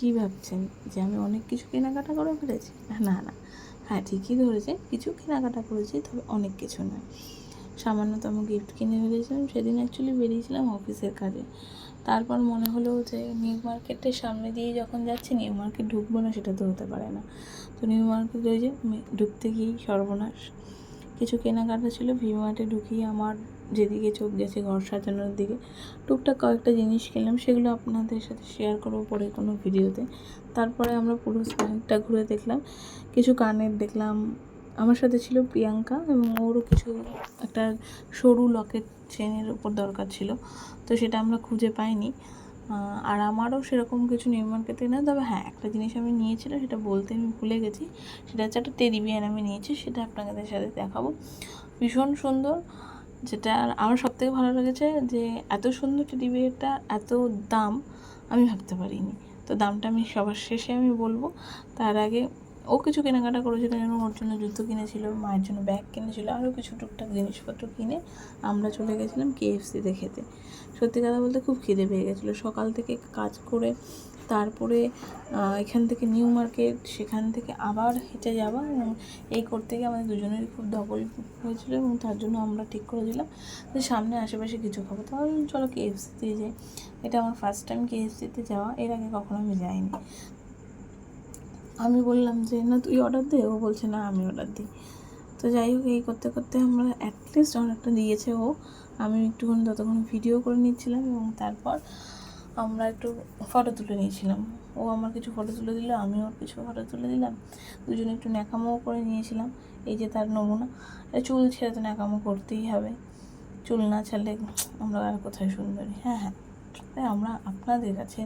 কী ভাবছেন যে আমি অনেক কিছু কেনাকাটা করে ফেলেছি? না না হ্যাঁ ঠিকই ধরেছে কিছু কেনাকাটা করেছি, তবে অনেক কিছু নয়। সামান্যতম গিফট কিনে ফেলেছিলাম, সেদিন অ্যাকচুয়ালি বেরিয়েছিলাম অফিসের কাজে। তারপর মনে হলো যে নিউ মার্কেটের সামনে দিয়ে যখন যাচ্ছি নিউ মার্কেট ঢুকবো না, সেটা তো হতে পারে না। তো নিউ মার্কেট ওই যে ঢুকতে গিয়েই সর্বনাশ। কিছু কেনাকাটা ছিল ভি মার্টে ঢুকিয়ে আমার যেদিকে চোখ গেছে ঘর সাজানোর দিকে, টুকটাক কয়েকটা জিনিস কিনলাম, সেগুলো আপনাদের সাথে শেয়ার করব পরে কোনো ভিডিওতে। তারপরে আমরা পুরো সাইডটা ঘুরে দেখলাম, কিছু কানের দেখলাম, আমার সাথে ছিল প্রিয়াঙ্কা এবং ওরও কিছু একটা সরু লকেট চেনের উপর দরকার ছিল, তো সেটা আমরা খুঁজে পাইনি। আর আমারও সেরকম কিছু নিউ মার্কেটে না তবে হ্যাঁ একটা জিনিস আমি নিয়েছিলাম, সেটা বলতে আমি ভুলে গেছি। সেটা হচ্ছে একটা টেডি বিয়ার আমি নিয়েছি, সেটা আপনাদের সাথে দেখাবো। ভীষণ সুন্দর। যেটা আমার সব থেকে ভালো লেগেছে যে, এত সুন্দর টেডি বিয়ারটা এত দাম আমি ভাবতে পারিনি। তো দামটা আমি সবার শেষে আমি বলব। তার আগে ও কিছু কেনাকাটা করেছিল যেন ওর জন্য জুতো কিনেছিল, মায়ের জন্য ব্যাগ কিনেছিল, আরও কিছু টুকটাক জিনিসপত্র কিনে আমরা চলে গেছিলাম কেএফসিতে খেতে। সত্যি কথা বলতে খুব খিদে পেয়ে গেছিল। সকাল থেকে কাজ করে তারপরে এখান থেকে নিউ মার্কেট সেখান থেকে আবার হেঁটে যাওয়া এবং এই করতে গিয়ে আমাদের দুজনেরই খুব ডবল হয়েছিল এবং তার জন্য আমরা ঠিক করেছিলাম যে সামনে আশেপাশে কিছু খাব। তাহলে চলো কেএফসিতে যাই এটা আমার ফার্স্ট টাইম কেএফসিতে যাওয়া, এর আগে কখনো আমি যাইনি। আমি বললাম যে, না, তুই অর্ডার দে। ও বলছে, না, আমি অর্ডার দিই। তো যাই হোক, এই করতে করতে আমরা অ্যাটলিস্ট অর্ডারটা দিয়েছে ও, আমি একটুখানি ততক্ষণ ভিডিও করে নিচ্ছিলাম এবং তারপর আমরা একটু ফটো তুলে নিয়েছিলাম। ও আমার কিছু ফটো তুলে দিল, আমি ওর কিছু ফটো তুলে দিলাম। দুজনে একটু ন্যাকামোও করে নিয়েছিলাম। এই যে তার নমুনা চুল ছেড়ে তো ন্যাকামো করতেই হবে। চুল না ছাড়লে আমরা আর কোথায় সুন্দরী হ্যাঁ হ্যাঁ তাই আমরা আপনাদের কাছে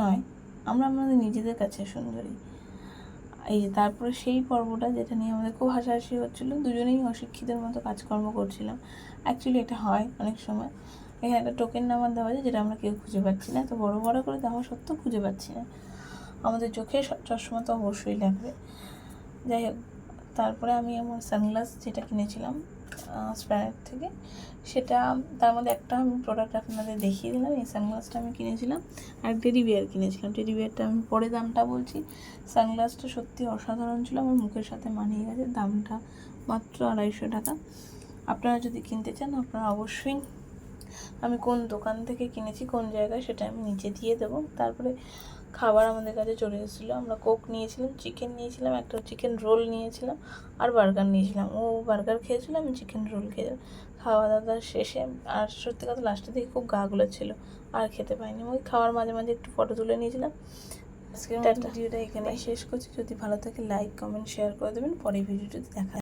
নয় আমরা আমাদের নিজেদের কাছে সুন্দরী। এই যে তারপরে সেই পর্বটা যেটা নিয়ে আমাদের খুব হাসাহাসি হচ্ছিল, দুজনেই অশিক্ষিতের মতো কাজকর্ম করছিলাম। অ্যাকচুয়ালি এটা হয় অনেক সময়। এখানে একটা টোকেন নাম্বার দেওয়া যায় যেটা আমরা কেউ খুঁজে পাচ্ছি না। তো বড় বড় করে দেওয়া সত্ত্বেও খুঁজে পাচ্ছি না। আমাদের চোখে চশমা তো অবশ্যই লাগবে। যাই হোক, তারপরে আমি আমার সানগ্লাস যেটা কিনেছিলাম স্প্যানেট থেকে। সেটা তার মধ্যে একটা আমি প্রোডাক্ট আপনাদের দেখিয়ে দিলাম, এই সানগ্লাসটা আমি কিনেছিলাম, আর টেডি বিয়ার কিনেছিলাম। টেডি বিয়ারটা আমি পরে দামটা বলছি। সানগ্লাসটা সত্যি অসাধারণ ছিল, আমার মুখের সাথে মানিয়ে গেছে, দামটা মাত্র আড়াইশো টাকা। আপনারা যদি কিনতে চান, আপনারা অবশ্যই আমি কোন দোকান থেকে কিনেছি, কোন জায়গায়, সেটা আমি নিচে দিয়ে দেবো। তারপরে খাবার আমাদের কাছে চলে এসেছিল। আমরা কোক নিয়েছিলাম চিকেন নিয়েছিলাম একটা চিকেন রোল নিয়েছিলাম আর বার্গার নিয়েছিলাম। ও বার্গার খেয়েছিল আমি চিকেন রোল খেয়েছিলাম খাওয়া দাওয়া শেষে আর সত্যি কথা লাস্টের দিকে খুব গা ছিল আর খেতে পাইনি। ওই খাওয়ার মাঝে মাঝে একটু ফটো তুলে নিয়েছিলাম। আজকের মতো ভিডিওটা এখানেই শেষ করছি। যদি ভালো থাকে লাইক কমেন্ট শেয়ার করে দেবেন। পরে ভিডিওটি দেখা